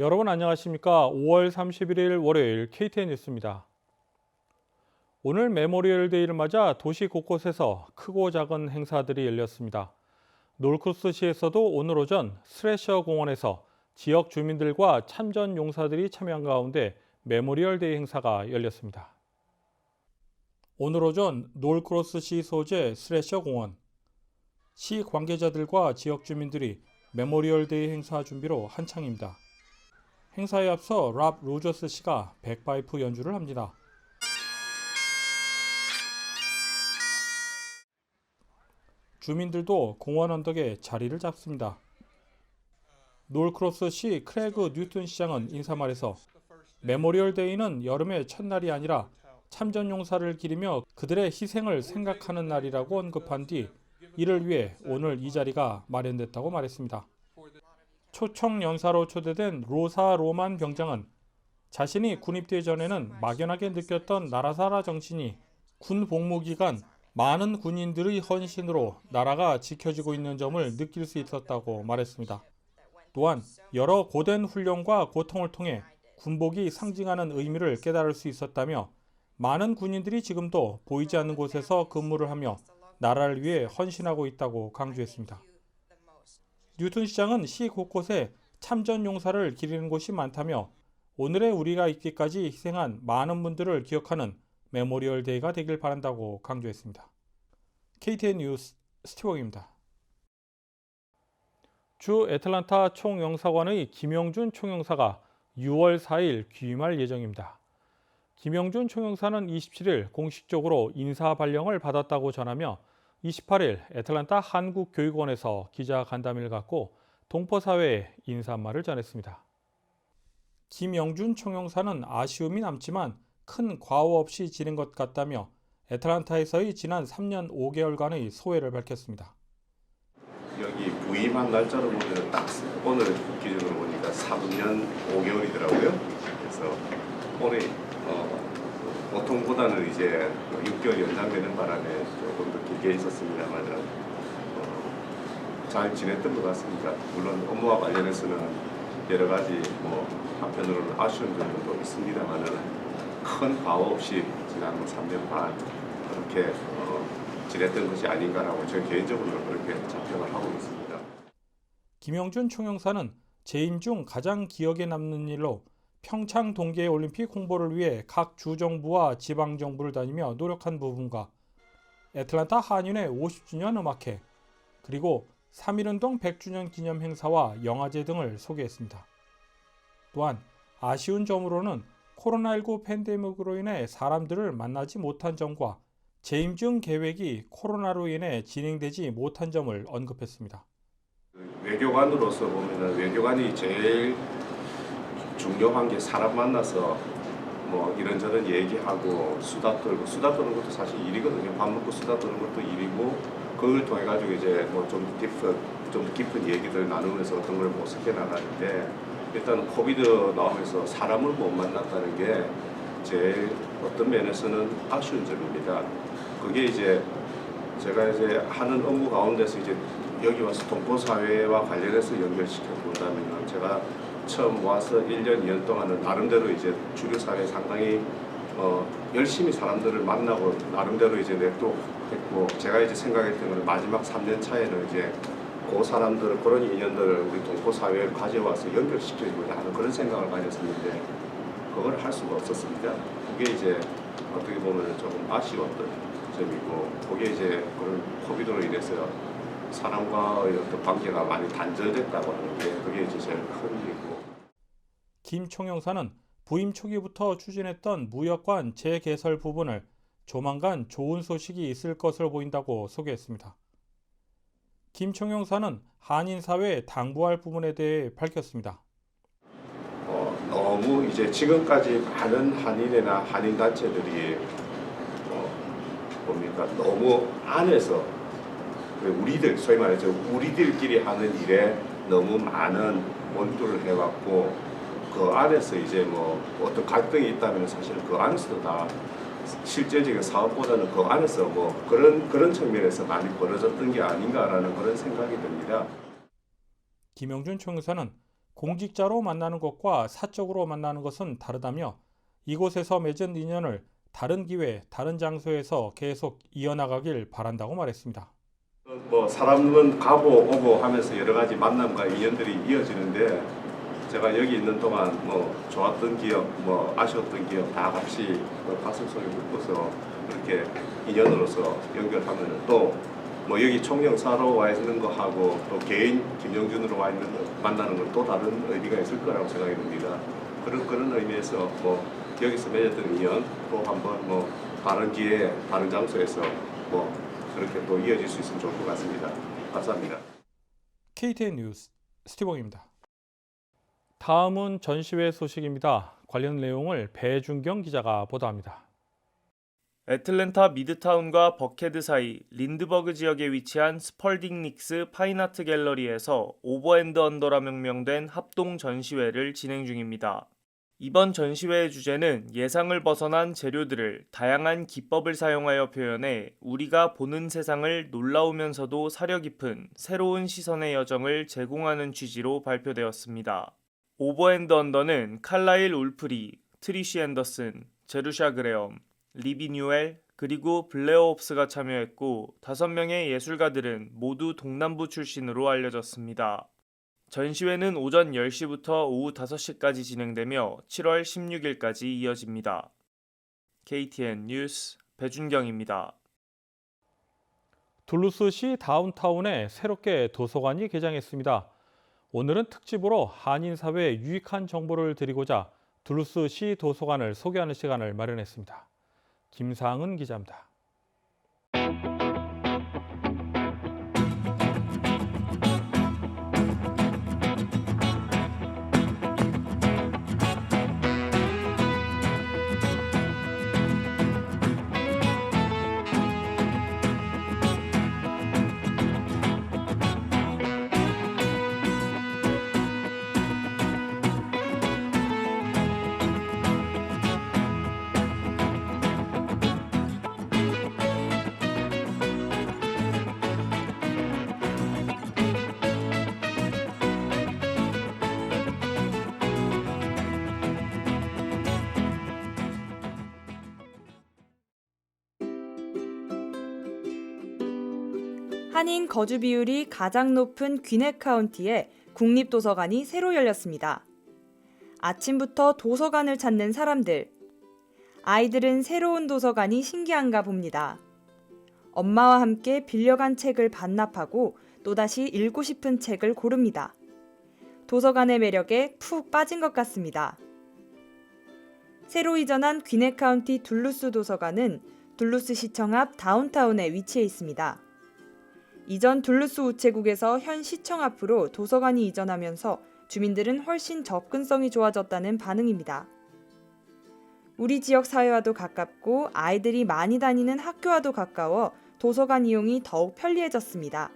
여러분 안녕하십니까? 5월 31일 월요일 KTN 뉴스입니다. 오늘 메모리얼 데이를 맞아 도시 곳곳에서 크고 작은 행사들이 열렸습니다. 놀크루스시에서도 오늘 오전 스트레셔 공원에서 지역 주민들과 참전 용사들이 참여한 가운데 메모리얼 데이 행사가 열렸습니다. 오늘 오전 놀크로스시 소재 스트레셔 공원 시 관계자들과 지역 주민들이 메모리얼 데이 행사 준비로 한창입니다. 행사에 앞서 랍 로저스 씨가 백파이프 연주를 합니다. 주민들도 공원 언덕에 자리를 잡습니다. 놀크로스 시 크레그 뉴튼 시장은 인사말에서 메모리얼 데이는 여름의 첫날이 아니라 참전 용사를 기리며 그들의 희생을 생각하는 날이라고 언급한 뒤 이를 위해 오늘 이 자리가 마련됐다고 말했습니다. 초청 연사로 초대된 로사 로만 병장은 자신이 군입대 전에는 막연하게 느꼈던 나라사라 정신이 군 복무 기간 많은 군인들의 헌신으로 나라가 지켜지고 있는 점을 느낄 수 있었다고 말했습니다. 또한 여러 고된 훈련과 고통을 통해 군복이 상징하는 의미를 깨달을 수 있었다며 많은 군인들이 지금도 보이지 않는 곳에서 근무를 하며 나라를 위해 헌신하고 있다고 강조했습니다. 뉴튼 시장은 시 곳곳에 참전 용사를 기리는 곳이 많다며 오늘의 우리가 있기까지 희생한 많은 분들을 기억하는 메모리얼 데이가 되길 바란다고 강조했습니다. KTN 뉴스 스티워입니다. 주 애틀란타 총영사관의 김영준 총영사가 6월 4일 귀임할 예정입니다. 김영준 총영사는 27일 공식적으로 인사 발령을 받았다고 전하며 28일 애틀란타 한국교육원에서 기자 간담회를 갖고 동포사회에 인사말을 전했습니다. 김영준 총영사는 아쉬움이 남지만 큰 과오 없이 지낸 것 같다며 애틀란타에서의 지난 3년 5개월간의 소회를 밝혔습니다. 여기 부임한 날짜로 보면 딱 오늘 기준으로 보니까 3년 5개월이더라고요. 그래서 올해 어, 보통보다는 이제 6개월 연장되는 바람에 조금 더 길게 있었습니다만 어, 잘 지냈던 것 같습니다. 물론 업무와 관련해서는 여러 가지 뭐 한편으로는 아쉬운 점도 있습니다만은 큰 과오 없이 지난 뭐 3년 반 그렇게 어, 지냈던 것이 아닌가라고 저는 개인적으로 그렇게 자평을 하고 있습니다. 김영준 총영사는 재임 중 가장 기억에 남는 일로 평창 동계 올림픽 홍보를 위해 각 주정부와 지방정부를 다니며 노력한 부분과 애틀란타 한인회 50주년 음악회 그리고 3.1운동 100주년 기념 행사와 영화제 등을 소개했습니다. 또한 아쉬운 점으로는 코로나19 팬데믹으로 인해 사람들을 만나지 못한 점과 재임 중 계획이 코로나로 인해 진행되지 못한 점을 언급했습니다. 외교관으로서 보면은 외교관이 제일 중요한 게 사람 만나서 뭐 이런저런 얘기하고 수다 떨고 수다 떠는 것도 사실 일이거든요. 밥 먹고 수다 떠는 것도 일이고 그걸 통해 가지고 이제 뭐 좀 깊은 좀 깊은 얘기들 나누면서 어떤 걸 모색해 나가는데 일단 코비드 나오면서 사람을 못 만났다는 게 제일 어떤 면에서는 아쉬운 점입니다. 그게 이제 제가 이제 하는 업무 가운데서 이제 여기 와서 동포 사회와 관련해서 연결시켜 본다면 제가 처음 와서 1년, 2년 동안은 나름대로 이제 주류 사회 상당히 어, 열심히 사람들을 만나고 나름대로 이제 냅독했고 제가 이제 생각했던 건 마지막 3년 차에는 이제 그 사람들을 그런 인연들을 우리 동포 사회에 가져와서 연결시켜주고자 하는 그런 생각을 가졌었는데 그걸 할 수가 없었습니다. 그게 이제 어떻게 보면 조금 아쉬웠던 점이고 그게 이제 그런 코비드로 인해서 사람과의 어떤 관계가 많이 단절됐다고 하는 게 그게 이제 제일 큰 일이고 김 총영사는 부임 초기부터 추진했던 무역관 재개설 부분을 조만간 좋은 소식이 있을 것으로 보인다고 소개했습니다. 김 총영사는 한인 사회에 당부할 부분에 대해 밝혔습니다. 어, 너무 이제 지금까지 많은 한인이나 한인 단체들이 어, 뭡니까 너무 안에서 그 우리들 소위 말해서 우리들끼리 하는 일에 너무 많은 몰두를 해왔고 그 안에서 이제 뭐 어떤 갈등이 있다면 사실 그 안에서도 다 실제적인 사업보다는 그 안에서 뭐 그런 그런 측면에서 많이 벌어졌던 게 아닌가라는 그런 생각이 듭니다. 김영준 총영사는 공직자로 만나는 것과 사적으로 만나는 것은 다르다며 이곳에서 맺은 인연을 다른 기회, 다른 장소에서 계속 이어나가길 바란다고 말했습니다. 뭐 사람은 가고 오고 하면서 여러 가지 만남과 인연들이 이어지는데 제가 여기 있는 동안 뭐 좋았던 기억, 뭐 아쉬웠던 기억 다 같이 그 가슴속에 묻고서 그렇게 인연으로서 연결하면 또 뭐 여기 총영사로 와 있는 거 하고 또 개인 김영준으로 와 있는 거 만나는 건 또 다른 의미가 있을 거라고 생각이 듭니다. 그런 그런 의미에서 뭐 여기서 맺었던 인연 또 한번 뭐 다른 기회에 다른 장소에서 뭐 그렇게 또 이어질 수 있으면 좋을 것 같습니다. 감사합니다. KTN 뉴스 스티봉입니다. 다음은 전시회 소식입니다. 관련 내용을 배준경 기자가 보도합니다. 애틀랜타 미드타운과 버케드 사이 린드버그 지역에 위치한 스펄딩 닉스 파인아트 갤러리에서 오버앤드 언더라 명명된 합동 전시회를 진행 중입니다. 이번 전시회의 주제는 예상을 벗어난 재료들을 다양한 기법을 사용하여 표현해 우리가 보는 세상을 놀라우면서도 사려 깊은 새로운 시선의 여정을 제공하는 취지로 발표되었습니다. 오버앤드 언더는 칼라일 울프리, 트리시 앤더슨, 제루샤 그레엄, 리비 뉴엘 그리고 블레어 옵스가 참여했고 다섯 명의 예술가들은 모두 동남부 출신으로 알려졌습니다. 전시회는 오전 10시부터 오후 5시까지 진행되며 7월 16일까지 이어집니다. KTN 뉴스 배준경입니다. 둘루스 시 다운타운에 새롭게 도서관이 개장했습니다. 오늘은 특집으로 한인 사회에 유익한 정보를 드리고자 둘루스 시 도서관을 소개하는 시간을 마련했습니다. 김상은 기자입니다. 한인 거주 비율이 가장 높은 귀넷 카운티에 국립도서관이 새로 열렸습니다. 아침부터 도서관을 찾는 사람들. 아이들은 새로운 도서관이 신기한가 봅니다. 엄마와 함께 빌려간 책을 반납하고 또다시 읽고 싶은 책을 고릅니다. 도서관의 매력에 푹 빠진 것 같습니다. 새로 이전한 귀넷 카운티 둘루스 도서관은 둘루스 시청 앞 다운타운에 위치해 있습니다. 이전 둘루스 우체국에서 현 시청 앞으로 도서관이 이전하면서 주민들은 훨씬 접근성이 좋아졌다는 반응입니다. 우리 지역 사회와도 가깝고 아이들이 많이 다니는 학교와도 가까워 도서관 이용이 더욱 편리해졌습니다.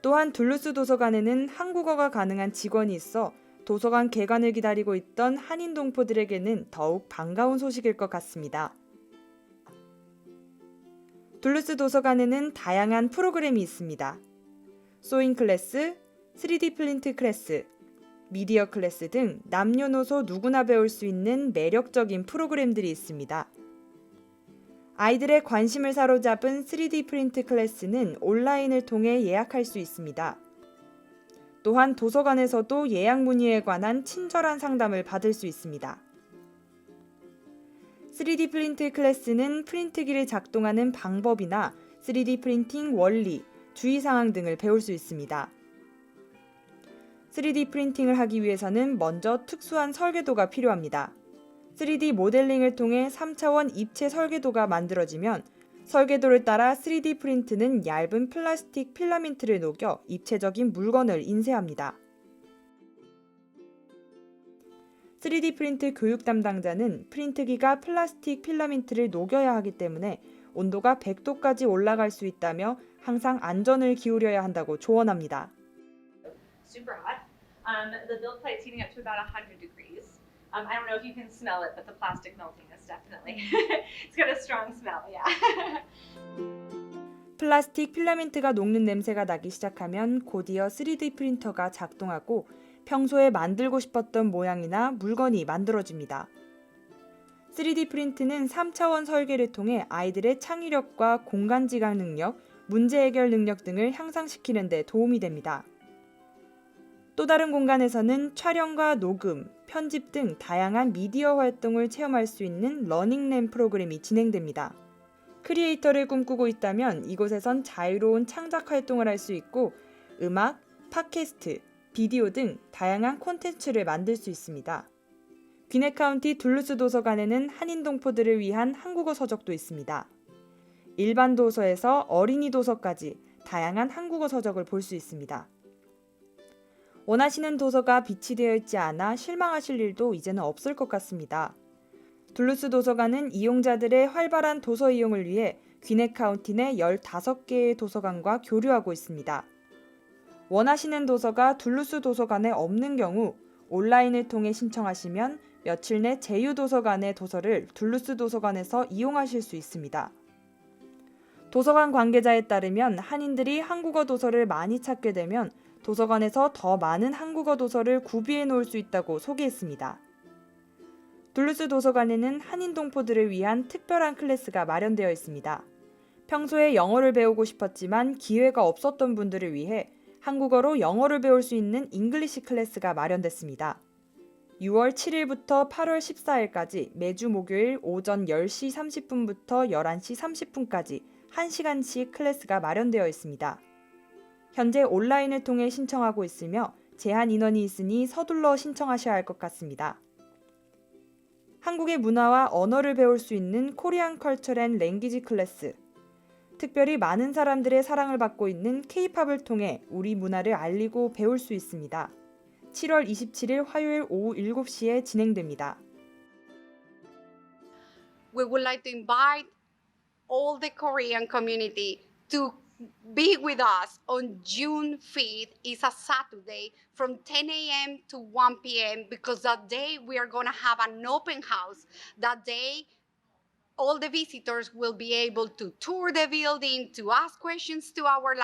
또한 둘루스 도서관에는 한국어가 가능한 직원이 있어 도서관 개관을 기다리고 있던 한인 동포들에게는 더욱 반가운 소식일 것 같습니다. 둘루스 도서관에는 다양한 프로그램이 있습니다. 소잉 클래스, 3D 프린트 클래스, 미디어 클래스 등 남녀노소 누구나 배울 수 있는 매력적인 프로그램들이 있습니다. 아이들의 관심을 사로잡은 3D 프린트 클래스는 온라인을 통해 예약할 수 있습니다. 또한 도서관에서도 예약 문의에 관한 친절한 상담을 받을 수 있습니다. 3D 프린트 클래스는 프린트기를 작동하는 방법이나 3D 프린팅 원리, 주의사항 등을 배울 수 있습니다. 3D 프린팅을 하기 위해서는 먼저 특수한 설계도가 필요합니다. 3D 모델링을 통해 3차원 입체 설계도가 만들어지면 설계도를 따라 3D 프린트는 얇은 플라스틱 필라멘트를 녹여 입체적인 물건을 인쇄합니다. 3D 프린트 교육 담당자는 프린트기가 플라스틱 필라멘트를 녹여야 하기 때문에 온도가 100도까지 올라갈 수 있다며 항상 안전을 기울여야 한다고 조언합니다. super hot. Um, the build plate is heating up to about 100 degrees. Um, I don't know if you can smell it, but the plastic melting is definitely, it's got a strong smell, yeah. 플라스틱 필라멘트가 녹는 냄새가 나기 시작하면 곧이어 3D 프린터가 작동하고 평소에 만들고 싶었던 모양이나 물건이 만들어집니다. 3D 프린트는 3차원 설계를 통해 아이들의 창의력과 공간 지각 능력, 문제 해결 능력 등을 향상시키는 데 도움이 됩니다. 또 다른 공간에서는 촬영과 녹음, 편집 등 다양한 미디어 활동을 체험할 수 있는 러닝램 프로그램이 진행됩니다. 크리에이터를 꿈꾸고 있다면 이곳에선 자유로운 창작 활동을 할 수 있고 음악, 팟캐스트, 비디오 등 다양한 콘텐츠를 만들 수 있습니다. 귀네 카운티 둘루스 도서관에는 한인 동포들을 위한 한국어 서적도 있습니다. 일반 도서에서 어린이 도서까지 다양한 한국어 서적을 볼 수 있습니다. 원하시는 도서가 비치되어 있지 않아 실망하실 일도 이제는 없을 것 같습니다. 둘루스 도서관은 이용자들의 활발한 도서 이용을 위해 귀네 카운티 내 15개의 도서관과 교류하고 있습니다. 원하시는 도서가 둘루스 도서관에 없는 경우 온라인을 통해 신청하시면 며칠 내 제휴 도서관의 도서를 둘루스 도서관에서 이용하실 수 있습니다. 도서관 관계자에 따르면 한인들이 한국어 도서를 많이 찾게 되면 도서관에서 더 많은 한국어 도서를 구비해 놓을 수 있다고 소개했습니다. 둘루스 도서관에는 한인 동포들을 위한 특별한 클래스가 마련되어 있습니다. 평소에 영어를 배우고 싶었지만 기회가 없었던 분들을 위해 한국어로 영어를 배울 수 있는 잉글리시 클래스가 마련됐습니다. 6월 7일부터 8월 14일까지 매주 목요일 오전 10시 30분부터 11시 30분까지 1시간씩 클래스가 마련되어 있습니다. 현재 온라인을 통해 신청하고 있으며 제한 인원이 있으니 서둘러 신청하셔야 할 것 같습니다. 한국의 문화와 언어를 배울 수 있는 코리안 컬처 앤 랭귀지 클래스. 특별히 많은 사람들의 사랑을 받고 있는 K-팝을 통해 우리 문화를 알리고 배울 수 있습니다. 7월 27일 화요일 오후 7시에 진행됩니다. we would like to invite all the Korean community to be with us on June 5th. It's a Saturday from 10 a.m. to 1 p.m. because that day we are going to have an open house. That day, all the visitors will be able to tour the building, to ask questions to our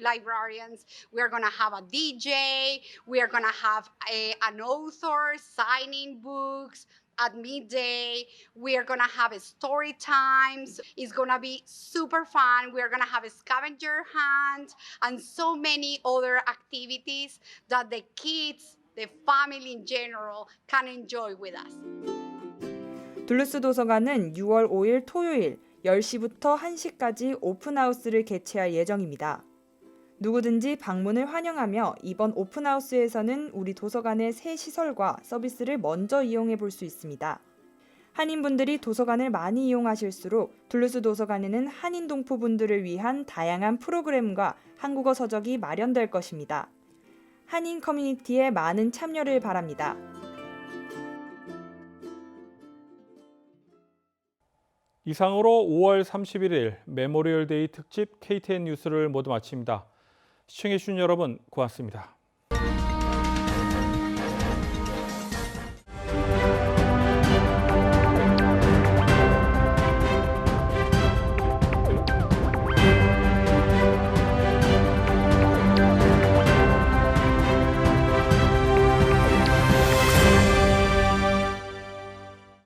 librarians. We are going to have a DJ. We are going to have a, an author signing books at midday. We are gonna have a story times. It's gonna be super fun. We are gonna have a scavenger hunt and so many other activities that the kids, the family in general, can enjoy with us. 둘루스 도서관은 6월 5일 토요일 10시부터 1시까지 오픈하우스를 개최할 예정입니다. 누구든지 방문을 환영하며 이번 오픈하우스에서는 우리 도서관의 새 시설과 서비스를 먼저 이용해 볼 수 있습니다. 한인분들이 도서관을 많이 이용하실수록 둘루스 도서관에는 한인 동포분들을 위한 다양한 프로그램과 한국어 서적이 마련될 것입니다. 한인 커뮤니티의 많은 참여를 바랍니다. 이상으로 5월 31일 메모리얼 데이 특집 KTN 뉴스를 모두 마칩니다. 시청해주신 여러분 고맙습니다.